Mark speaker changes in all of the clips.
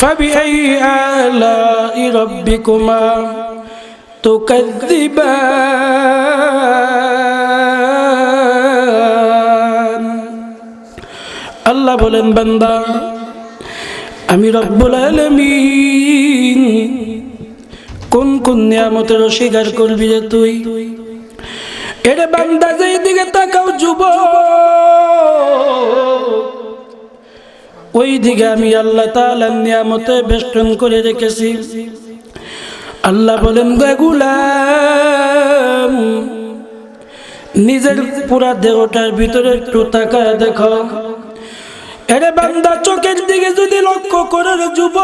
Speaker 1: فبأي آلاء ربكما تكذبان আল্লাহ বলেন বান্দা আমি রব্বুল আলামিন কোন কোন নিয়ামতের অস্বীকার করবি যে তুই এরে বান্দা যেই দিকে তাকাও যুব ওই দিকে আমি আল্লাহ তাআলার নিয়ামতে বেষ্টন করে রেখেছি। আল্লাহ বলেন গুলাম, নিজের পুরা দেহটার ভিতরে একটু তাকায় দেখো। এরে বান্দা, চোখের দিকে যদি লক্ষ্য করে যুব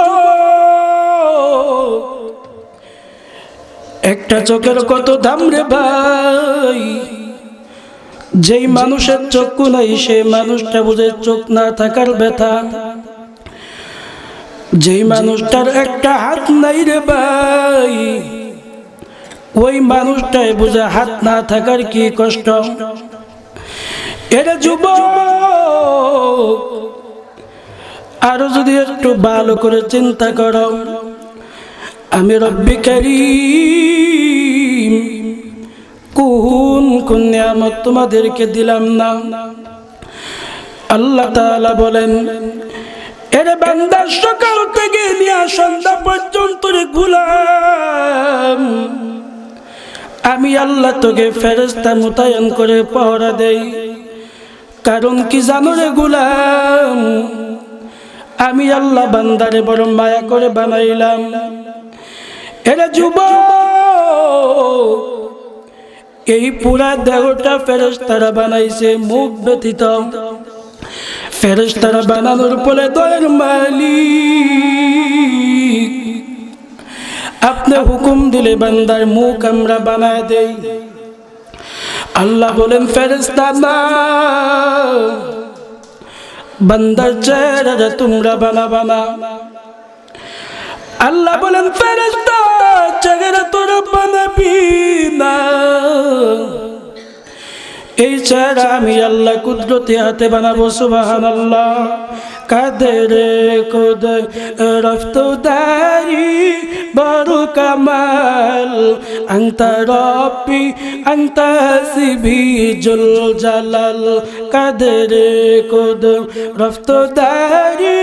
Speaker 1: একটা চোখের কত দাম রে ভাই? যেই মানুষের চক্ষু নাই, সেই মানুষটা বুঝে চোখ না থাকার ব্যথা। যেই মানুষটার একটা হাত নাই রে ভাই, ওই মানুষটাই বুঝে হাত না থাকার কি কষ্ট। এরা যুব আরও যদি একটু ভালো করে চিন্তা করো, আমি রব্বি কারীম। কোন কোন নিয়ামত তোমাদেরকে দিলাম না। আল্লাহ তাআলা বলেন, এর বান্দা, সকাল থেকে নিয়ে সন্ধ্যা পর্যন্ত রে গুলাম। আমি আল্লাহ তোকে ফেরেস্তা মোতায়েন করে পহরা দেই। কারণ কি জানো রে গুলাম? আমি আল্লাহ বান্দারে বড় মায়া করে বানাইলাম। এরা যুব এই পুরা দেহটা ফেরেস্তারা বানাইছে, মুখ ব্যতীত ফেরেস্তারা বানানোর পরে দয়ের মালিক। আপনি হুকুম দিলে বান্দার মুখ আমরা বানায় দেই। আল্লাহ বলেন ফেরেস্তা না বান্দার চেহারা তোমরা বানা বানা আল্লাহ বলেন ফেরেস্তা চেহারা তোরা বানাবি। এই চেহারা আমি আল্লাহ কুদরতি হাতে বানাবো সুবাহান আল্লাহ কাদের কুদ রফতদারি বড় কামাল আন্ত সিবি জুল জালাল। কাদের কুদ রফতদারি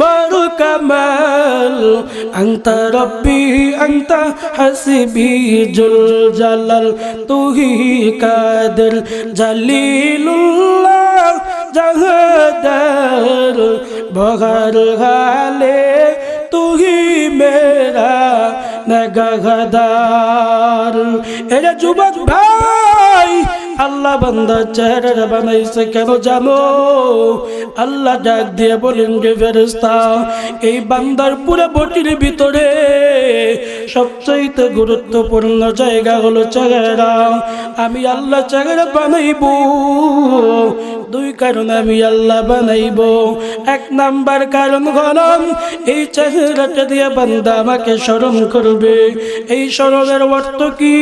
Speaker 1: বড় কামাল আন্ত রব্বি, আন্ত হাসিবি জুল জালাল। তুহি কাদের জলিলুল্লাহ। জহদর বগর হালে তুহি মেরা নগহদার এরে যুবক ভাই, আল্লাহ বান্দা চেহারা বানাইছে কেন জানো? আল্লাহ ডাক দিয়ে বলেন যে এই বান্দার পুরো বটির ভিতরে সবচাইতে গুরুত্বপূর্ণ জায়গা হলো চেহারা। আমি আল্লাহ চেহারা বানাইব, দুই কারণ আমি আল্লাহ বানাইব। এক নাম্বার কারণ হলাম এই চেহারাটা দিয়ে বান্দা আমাকে স্মরণ করবে। এই স্মরণের অর্থ কি?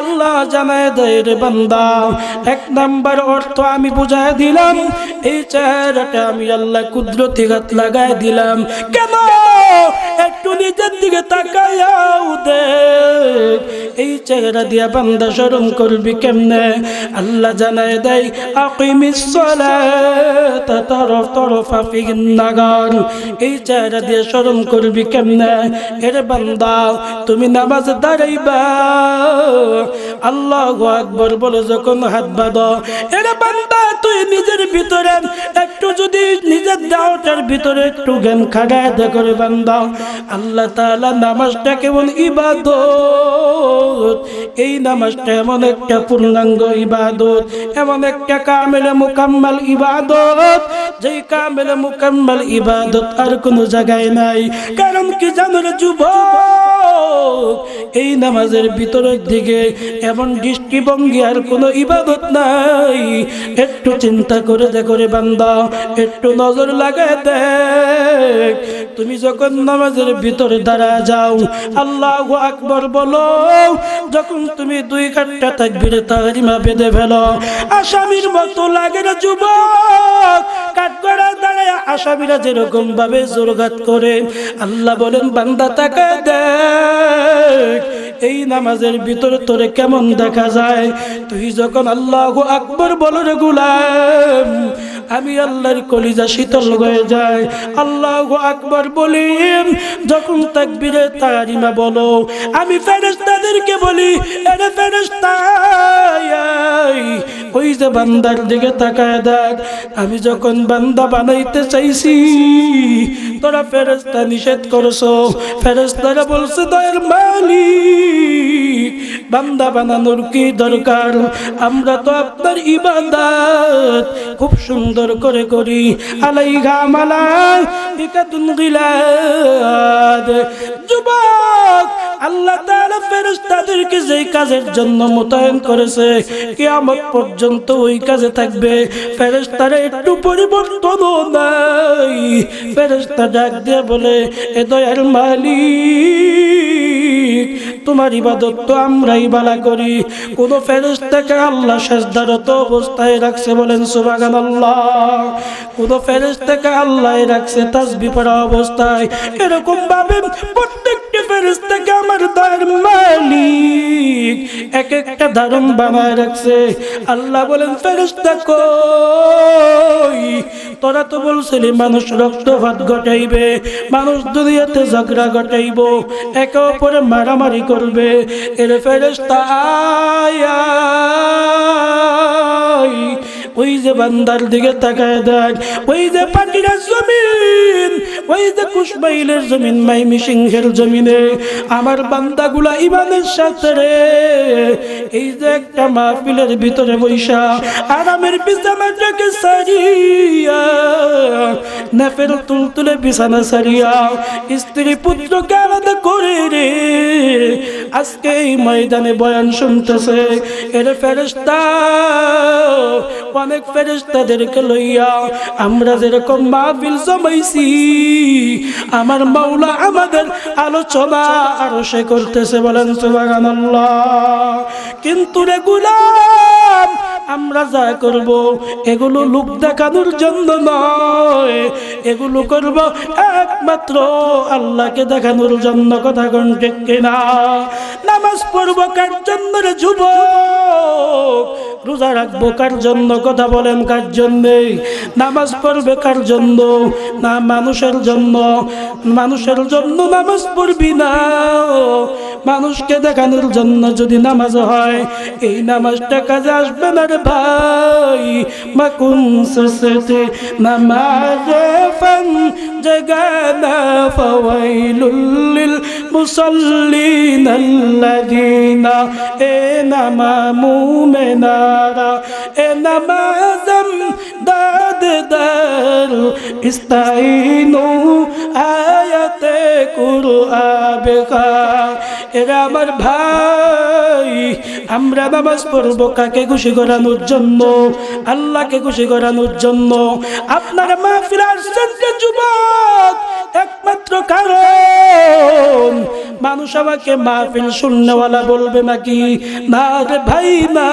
Speaker 1: আল্লাহ জানায় দেয় রে বান্দা। এক নাম্বার অর্থ আমি বুঝায় দিলাম, এই চেহারাটা আমি আল্লাহ কুদরতি হাত লাগায় দিলাম। কেন? একটু নিজের দিকে তাকায়াও দেখ। এই চেহারা দিয়া বান্দা স্মরণ করবি কেমনে? আল্লাহ জানায় দেয়, আকিমিস সালাত, তরফ তরফা ফিন নাগার। এই চেহারা দিয়ে স্মরণ করবি কেমনে? এর বান্দা, তুমি নামাজ দাঁড়াইবা। আল্লাহু আকবার বলে যখন হাত বাঁধো, এর বান্দা, তুই নিজের ভিতরে একটু যদি নিজের দেহটার ভিতরে একটু জ্ঞান খাগায় দেখো রে বান্দা। আল্লাহ তাআলা নামাজটা কেমন ইবাদত? এই নামাজটা এমন একটা পূর্ণাঙ্গ ইবাদত, এমন একটা কামেলে মুকাম্মাল ইবাদত, যেই কামেলে মুকাম্মাল ইবাদত আর কোনো জায়গায় নাই। কারণ কি জানো রে যুবক, এই নামাজের ভিতরের দিকে এমন দৃষ্টিভঙ্গি আর কোনো ইবাদত নাই। একটু চিন্তা করে দেখো রে বান্দা, একটু নজর লাগায় দেখ। তুমি যখন নামাজের ভিতরে দাঁড়া যাও, আল্লাহ আকবর বলো, যখন তুমি দুই ঘণ্টা তাকবীরে তাহরিমা বেঁধে ফেলো, আসামির মতো লাগে না যুবক কাঠগড়া দাঁড়ায় জোরঘাত করে, আল্লাহ বলেন, বান্দা এই নামাজের কেমন দেখা যায়? তুই যখন আল্লাহ আকবর বলো রে গুলাম আমি আল্লাহর কলিজা শীতল হয়ে যায়। আল্লাহ আকবর বলি যখন তাকবিরে তারিমা বলো, আমি ফেরেস্তাদেরকে বলি, এরে ফেরেশতা ওই যে বান্দার দিকে তাকায় দেখ, আমি যখন বান্দা বানাইতে চাইছি, তোরা ফেরেশতা নিষেধ করছ। ফেরেশতারা বলছে, দয়ের মালিক, বান্দা বানানোর কি দরকার? আমরা তো আপনার ইবাদত খুব সুন্দর করে করি। মালা, বিকাতুন গিলাদ, যুবক আল্লাহ তাআলা ফেরেশতাদেরকে যেই কাজের জন্য মোতায়েন করেছে, কিয়ামত পর্যন্ত ওই কাজে থাকবে। ফেরেশতারা একটু পরিবর্তনও নাই। ফেরেশতা ডাক দিয়ে বলে, এ দয়ার মালিক, তোমার ইবাদত তো আমরাই বালা করি। কোন ফেরেশতাকে আল্লাহ সাজদারত অবস্থায় রাখছে বলেন সুবহানাল্লাহ। কোন ফেরেশতাকে আল্লাহ রাখছে তাসবিহ পড়া অবস্থায়। এরকম ভাবে আমার মালিক। এক একটা বানায় রাখছে। আল্লাহ বলেন কই? তোরা তো মানুষ রক্তপাত ঘটাইবে, মানুষ দুনিয়াতে ঝগড়া ঘটাইব, একে অপরে মারামারি করবে। এর ফেরেশতা আয় আয়। ওই যে বান্দার দিকে তাকায় দেখ, ওই যে পাটিরা জমিন ওই যে কুশমাইলের জমিন মাইমি সিংহের জমিনে। আমার বান্দাগুলা ইমানের সাথে রে। এই যে একটা মাহফিলের ভিতরে বৈশা, আরামের বিছানাটাকে সারিয়া, নেফের তুলতুলে বিছানা সারিয়া, স্ত্রী পুত্রকে আলাদা করে রে। আজকে এই ময়দানে বয়ান শুনতেছে, এর ফেরেস্তা অনেক ফেরেস্তাদেরকে লইয়া আমরা যেরকম মাহফিল জমাইছি। আমার মাওলা আমাদের আলোচনা আরও সে করতেছে বলেন সুবহানাল্লাহ। কিন্তু রে গুলাম, আমরা যা করব, এগুলো লোক দেখানোর জন্য নয়। এগুলো করব একমাত্র আল্লাহকে দেখানোর জন্য, কথা কোন ঠিক কিনা? নামাজ পড়ব কার জন্য রে যুবক? রোজা রাখব, কার জন্য? কথা বলেন, কার জন্যে? নামাজ পড়বে কার জন্য? না, মানুষের জন্য। মানুষের জন্য নামাজ পড়বি না। মানুষকে দেখানোর জন্য যদি নামাজ হয়, এই নামাজটা কাজে আসবে না রে ভাই। মাকুন সসতে নামাজ ফান জাগানা ফাওয়াইলুল এ নামামু মেনারা এ নামাজম দাদ দার ইস্তাইনু আয়াতে কুরআবেকা এরা আমার ভাই, আমরা নামাজ পড়ব কাকে খুশি করানোর জন্য? আল্লাহকে খুশি করানোর জন্য। আপনার আসছেন যে যুবক একমাত্র কারণ মানুষ আমাকে মাহফিল শূন্যওয়ালা বলবে নাকি? না রে ভাই, না।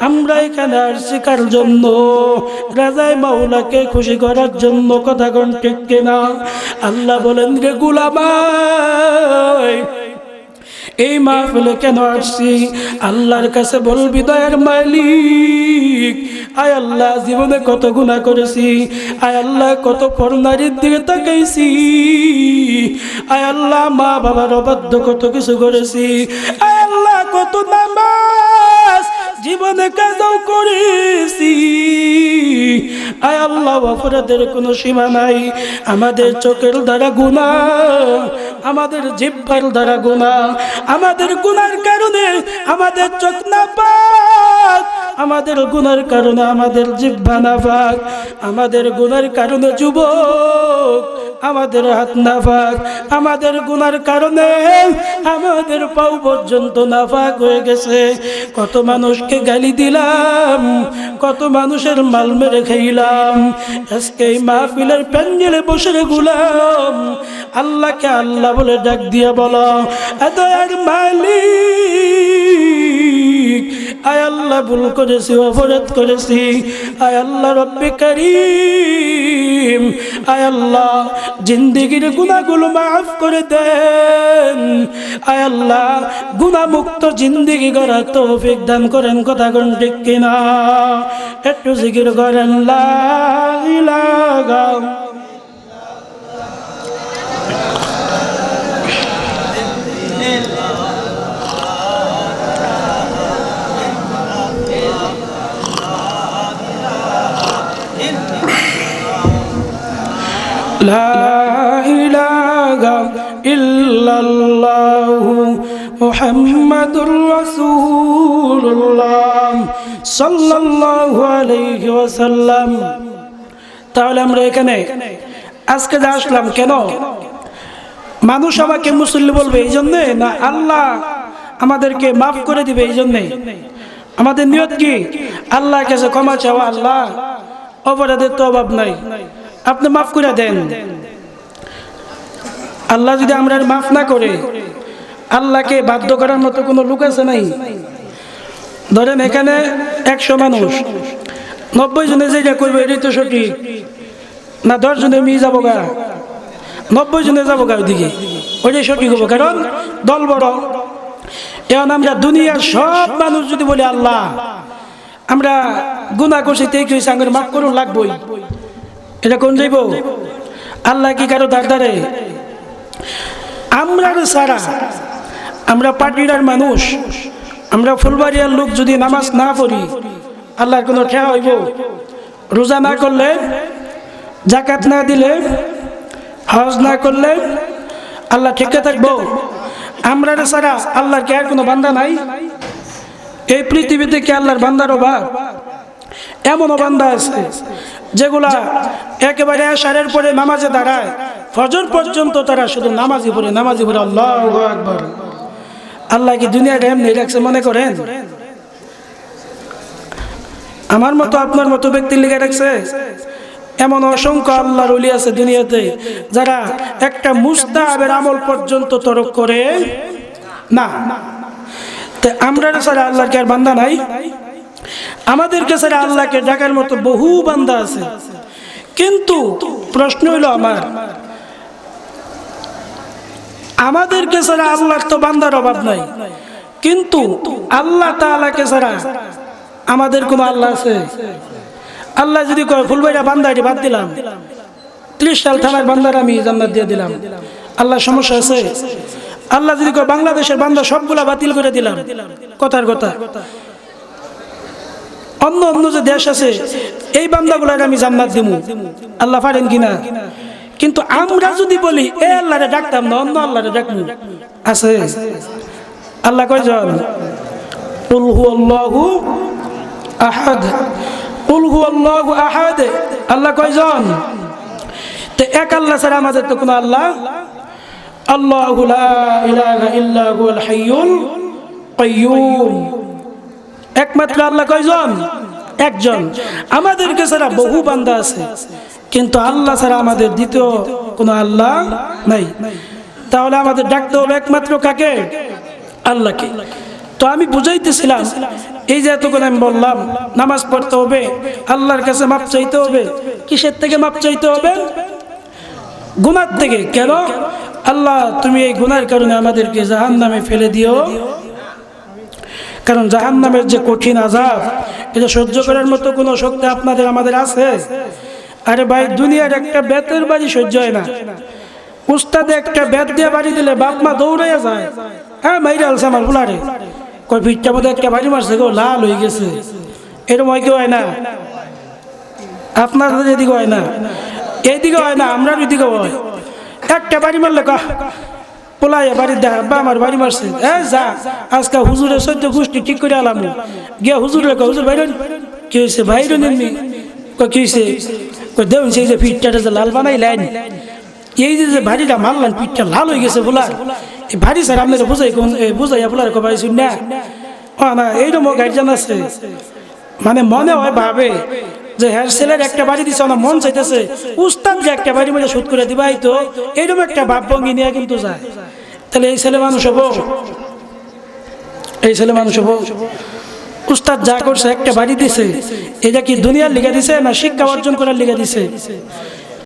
Speaker 1: আমরা এখানে আসছি কার জন্য? রাজাই মাওলাকে খুশি করার জন্য কথা কোন ঠিক কিনা? আল্লাহ বলেন, রে গুলামাই এই মাহফিলে কেন আসছি? আল্লাহর কাছে বলবি দয়ার মালিক আয় আল্লাহ, জীবনে কত গুণা করেছি। আয় আল্লাহ, কত পরনারীর দিকে তাকাইছি। আয় আল্লাহ, মা বাবার অবাধ্য কত কিছু করেছি। আয় আল্লাহ, কত নামাজ জীবনে কাজও করেছি। আয় আল্লাহ, অপরাধের কোনো সীমা নাই। আমাদের চোখের দ্বারা গুণা আমাদের জিব্বার দ্বারা গুণা আমাদের গুনার কারণে আমাদের চোখ না পাক আমাদের গুনার কারণে আমাদের জিব্বা না পাক আমাদের গুনার কারণে যুবক, আমাদের হাত নাফাক, আমাদের গুনার কারণে আমাদের পাও পর্যন্ত নাফাক হয়ে গেছে। কত মানুষকে গালি দিলাম, কত মানুষের মাল মেরে খেলাম আজকে এই মাহফিলের প্যান্ডেলে বসে গুলাম, আল্লাহকে আল্লাহ বলে ডাক দিয়ে বলো এদয়ার মালিক আল্লাহ ভুল করেছি, অপরাধ করেছি। আয় আল্লাহ রব্বে করিম, আয় আল্লাহ জিন্দিগির গুণাগুলো মাফ করে দেন। আয় আল্লাহ গুণামুক্ত জিন্দিগি করার তৌফিক দান করেন কথা কোন ঠিক কিনা। একটু জিকির করেন, লা لا إله إلا الله محمد رسول الله صلى الله عليه وسلم তাহলে আমরা এখানে আজকে যা আসলাম কেন মানুষ আমাকে মুসল্লি বলবে এই জন্যে না আল্লাহ আমাদেরকে মাফ করে দিবে এই জন্যে আমাদের নিয়ত কি আল্লাহর কাছে ক্ষমা চাওয়া আল্লাহ অপরাধের তো অভাব নাই আপনি মাফ করে দেন। আল্লাহ যদি আমরা মাফ না করে, আল্লাহকে বাধ্য করার মতো কোনো লোক আছে নাই। ধরেন এখানে একশো মানুষ, নব্বই জনে যেটা করবে এটাই তো সঠিক, না দশ জনে মিয়ে যাব গা, নব্বই জনে যাব গা ওইদিকে, ওইটাই সঠিক হব। কারণ দল বড়, এখন আমরা দুনিয়ার সব মানুষ যদি বলি আল্লাহ, আমরা গুণা করছি তেই আঙ্গুর মাফ করুন, লাগবই। এটা কোন যাইব আল্লাহ কি কারও দাঁড় দাঁড়ে আমরা সারা আমরা পাটিরার মানুষ আমরা ফুলবাড়িয়ার লোক যদি নামাজ না পড়ি আল্লাহর কোনো ঠেয়া হইব? রোজা না করলে জাকাত না দিলে হজ না করলে আল্লাহ ঠিকতে থাকব? আমরা সারা আল্লাহর কে আর কোনো বান্দা নাই? এই পৃথিবীতে কি আল্লাহর বান্দার অভাব? এমনও বান্দা আছে যেগুলা একেবারে আশারের পরে নামাজে দাঁড়ায়, ফজর পর্যন্ত তারা শুধু নামাজি পড়ে নামাজি পড়ে। আল্লাহ আকবর। আল্লাহ কি দুনিয়াটা এমনি রাখছে মনে করেন? আমার মতো আপনার মতো ব্যক্তির লিখে রাখছে? এমন অসংখ্য আল্লাহর উলি আছে দুনিয়াতে, যারা একটা মুস্তাহাবের আমল পর্যন্ত তরক করে। না। আমরা ছাড়া আল্লাহর কি আর বান্দা নাই? আমাদের কাছে আল্লাহকে ডাকার মতো বহু বান্দা আছে। কিন্তু প্রশ্ন হইল আমার আমাদের ছাড়া আল্লাহর তো বান্দার অভাব নাই। কিন্তু আল্লাহ তাআলাকে ছাড়া আমাদের কোনো আল্লাহ আছে? আল্লাহ যদি কয় ফুলবাইরা বান্দা এটি বাদ দিলাম। ত্রিশ সাল থানার বান্দার আমি জান্নাত দিয়ে দিলাম। আল্লাহ সমস্যা আছে? আল্লাহ যদি কয় বাংলাদেশের বান্দা সবগুলা বাতিল করে দিলাম। কথার কথা। অন্য অন্য যে দেশ আছে, এই বান্দাগুলার আমি জান্নাত দিব আল্লাহ পারেন কিনা? কিন্তু আমরা যদি বলি, এ আল্লাহরে ডাকতাম না, অন্য আল্লাহরে ডাকবো। আছে? আল্লাহ কয়জন কুল হুয়াল্লাহু আহাদ। কুল হুয়াল্লাহু আহাদ। আল্লাহ কয়জন তো এক আল্লাহ ছাড়া আমাদের তো কোনো আল্লাহ আল্লাহু লা ইলাহা ইল্লা হুয়াল হাইয়ুল কাইয়্যুম একমাত্র আল্লাহ কয়জন? একজন। আমাদেরকে ছাড়া বহু বান্দা আছে। কিন্তু আল্লাহ ছাড়া আমাদের দ্বিতীয় কোনো আল্লাহ নাই। তাহলে আমাদের ডাকতে হবে একমাত্র কাকে? আল্লাহকে। তো আমি বুঝাইতেছিলাম, এই যে এতক্ষণ আমি বললাম, নামাজ পড়তে হবে, আল্লাহর কাছে মাপ চাইতে হবে, কিসের থেকে মাপ চাইতে হবে? গুনার থেকে। কেন? আল্লাহ, তুমি এই গুনার কারণে আমাদেরকে জাহান নামে ফেলে দিও। কারণ জাহান নামের যে কঠিন আজাব এটা সহ্য করার মতো কোনো শক্তি আপনাদের, আমাদের আছে? আরে ভাই, দুনিয়ার একটা বেতের বাড়ি সহ্য হয় না। উস্তাদে একটা বেত দিয়ে বাড়ি দিলে বাপ মা যায়। হ্যাঁ মাইরে আলছে আমার ফুলারে। কই পিঠটা মধ্যে একটা বাড়ি মারছে গো, লাল হয়ে গেছে। এরকম হয় কেউ হয় না? আপনার এদিকে হয় না। এইদিকে হয় না আমরা ওইদিকে হয়। একটা বাড়ি মারলে কহ পোলাইয়া বাড়ির দেখা, বা আমার বাড়ি মারছে। এ, যা, আজকে হুজুরের সদ্য গোষ্ঠী ঠিক করে আলাম? গিয়া হুজুরের কয়, হুজুর বাইর কি হয়েছে বাইর নেননি কয়, কি হয়েছে দেউন, সেই যে ফিটটা যে লাল বানাই লাইন এই যে যে বাড়িটা মারলাম পিঠটা লাল হয়ে গেছে বলার এই বাড়ি স্যার আপনার বুঝাই বুঝাইয়া বলার কবাই না? ও না, এইরকম গার্জিয়ান আছে মানে মনে হয় ভাবে যে হেয়ার ছেলের একটা বাড়ি দিছে, আমার মন চাইতেছে, উস্তাদ যে একটা বাড়ি মধ্যে শোধ করে দিবাই তো, এইরকম একটা ভাব ভঙ্গি নিয়ে কিন্তু যায়। তাহলে এই ছেলে মানুষ হব? এই ছেলে মানুষ হব? উস্তাদ যা করছে, একটা বাড়ি দিছে, এটা কি দুনিয়ার লিখে দিছে না শিক্ষা অর্জন করার লিখে দিছে?